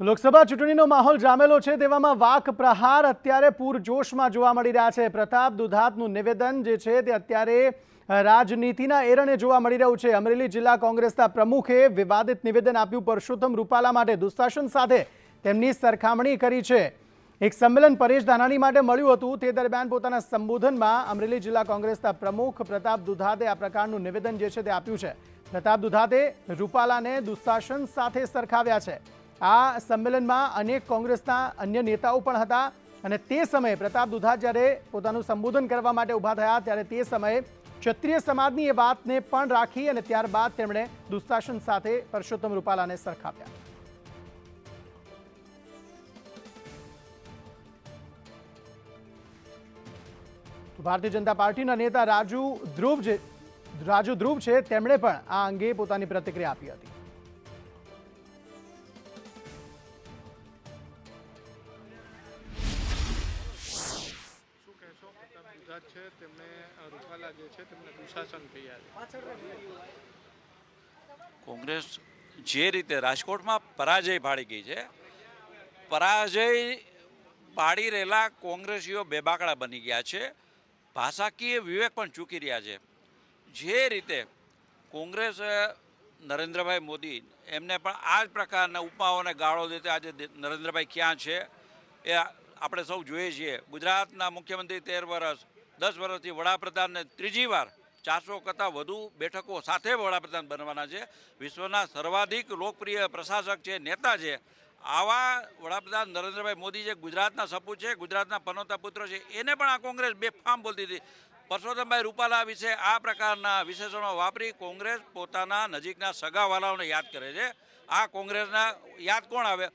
લોકસભા ચૂંટણીનો માહોલ જામેલો છે તેવામાં વાક પ્રહાર અત્યારે પૂરજોશમાં જોવા મળી રહ્યા છે. પ્રતાપ દુધાતનું નિવેદન જે છે તે અત્યારે રાજનીતિના એરણે જોવા મળી રહ્યું છે. અમરેલી જિલ્લા કોંગ્રેસના પ્રમુખે વિવાદિત નિવેદન આપ્યું પરસોત્તમ રૂપાલા માટે દુશાસન સાથે તેમની સરખામણી કરી છે. એક સંમેલન પરેશ ધાનાણી માટે મળ્યું હતું. તે દરમિયાન પોતાના સંબોધનમાં અમરેલી જિલ્લા કોંગ્રેસના પ્રમુખ પ્રતાપ દુધાતે આ પ્રકારનું નિવેદન જે છે તે આપ્યું છે. પ્રતાપ દુધાતે રૂપાલાને દુશાસન સાથે સરખાવ્યા છે. આ સંમેલનમાં અનેક કોંગ્રેસના અન્ય નેતાઓ પણ હતા અને તે સમયે પ્રતાપ દુધા જ્યારે પોતાનું સંબોધન કરવા માટે ઊભા થયા ત્યારે તે સમયે ક્ષત્રિય સમાજની એ વાતને પણ રાખી અને ત્યારબાદ તેમણે દુશાસન સાથે પરસોત્તમ રૂપાલાને સરખાવ્યા. ભારતીય જનતા પાર્ટીના નેતા રાજુ ધ્રુવ જે, રાજુ ધ્રુવ છે, તેમણે પણ આ અંગે પોતાની પ્રતિક્રિયા આપી હતી. પ્રતાપ છે, તેમને રૂપાલા જે છે, તેમને દુશાસન થયા કોંગ્રેસ જે રીતે રાજકોટમાં પરાજય ભાડી ગઈ છે, પરાજય પાડી રહેલા કોંગ્રેસીઓ બેબાકડા બની ગયા છે. ભાષાકીય વિવેક પણ ચૂકી રહ્યા છે. જે રીતે કોંગ્રેસ નરેન્દ્રભાઈ મોદી એમને પણ આ જ પ્રકારના ઉપમાઓને ગાળો દેતે આજે નરેન્દ્રભાઈ ક્યાં છે, એ આપણે સૌ જોઈએ છીએ. ગુજરાતના મુખ્યમંત્રી તેર વર્ષ દસ વર્ષથી વડાપ્રધાનને ત્રીજી વાર ચારસો કરતાં વધુ બેઠકો સાથે વડાપ્રધાન બનવાના છે. વિશ્વના સર્વાધિક લોકપ્રિય પ્રશાસક છે નેતા છે, આવા વડાપ્રધાન નરેન્દ્રભાઈ મોદી જે ગુજરાતના સપૂત છે, ગુજરાતના પનોતા પુત્ર છે, એને પણ આ કોંગ્રેસ બેફામ બોલતી હતી. પરસોત્તમભાઈ રૂપાલા વિશે આ પ્રકારના વિશેષણો વાપરી કોંગ્રેસ પોતાના નજીકના સગાવાલાઓને યાદ કરે છે. આ કોંગ્રેસના યાદ કોણ આવે?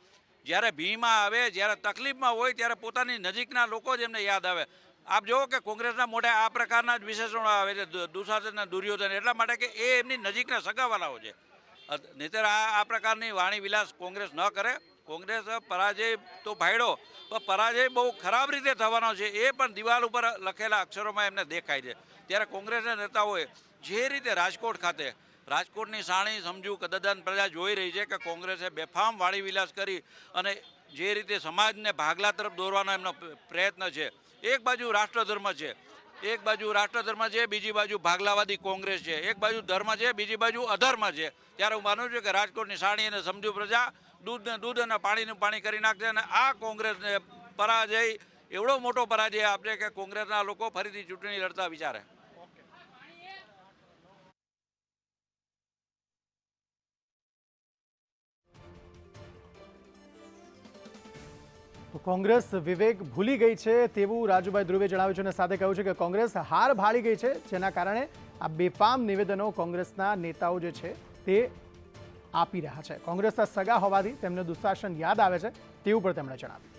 જ્યારે ભીમાં આવે, જ્યારે તકલીફમાં હોય, ત્યારે પોતાની નજીકના લોકો જ એમને યાદ આવે. આપ જુઓ કે કોંગ્રેસના મોઢે આ પ્રકારના જ વિશેષણો આવે છે દુશાસન દુર્યોધન, એટલા માટે કે એ એમની નજીકના સગાવાલાઓ છે. નહીંતર આ આ પ્રકારની વાણી વિલાસ કોંગ્રેસ ન કરે. કોંગ્રેસ પરાજય તો ભાઈડો, પણ પરાજય બહુ ખરાબ રીતે થવાનો છે. એ પણ દિવાલ ઉપર લખેલા અક્ષરોમાં એમને દેખાય છે. ત્યારે કોંગ્રેસના નેતાઓએ જે રીતે રાજકોટ ખાતે, રાજકોટની સાણી, સમજુ કદદાન પ્રજા જોઈ રહી છે કે કોંગ્રેસે બેફામ વાણી વિલાસ કરી અને જે રીતે સમાજને ભાગલા તરફ દોરવાનો એમનો પ્રયત્ન છે. એક બાજુ રાષ્ટ્રધર્મ છે, એક બાજુ રાષ્ટ્રધર્મ છે, બીજી બાજુ ભાગલાવાદી કોંગ્રેસ છે, એક બાજુ ધર્મ છે, બીજી બાજુ અધર્મ છે. ત્યારે હું માનું છું કે રાજકોટની સાણી અને સમજુ પ્રજા દૂધને દૂધ અને પાણીનું પાણી કરી નાખશે અને આ કોંગ્રેસને પરાજય, એવડો મોટો પરાજય આપશે કે કોંગ્રેસના લોકો ફરીથી ચૂંટણી લડતા વિચારે. તો કોંગ્રેસ વિવેક ભૂલી ગઈ છે તેવું રાજુભાઈ ધ્રુવે જણાવ્યું છે અને સાથે કહ્યું છે કે કોંગ્રેસ હાર ભાળી ગઈ છે, જેના કારણે આ બેફામ નિવેદનો કોંગ્રેસના નેતાઓ જે છે તે આપી રહ્યા છે. કોંગ્રેસના સગા હોવાથી તેમને દુશાસન યાદ આવે છે, તેવું પણ તેમણે જણાવ્યું.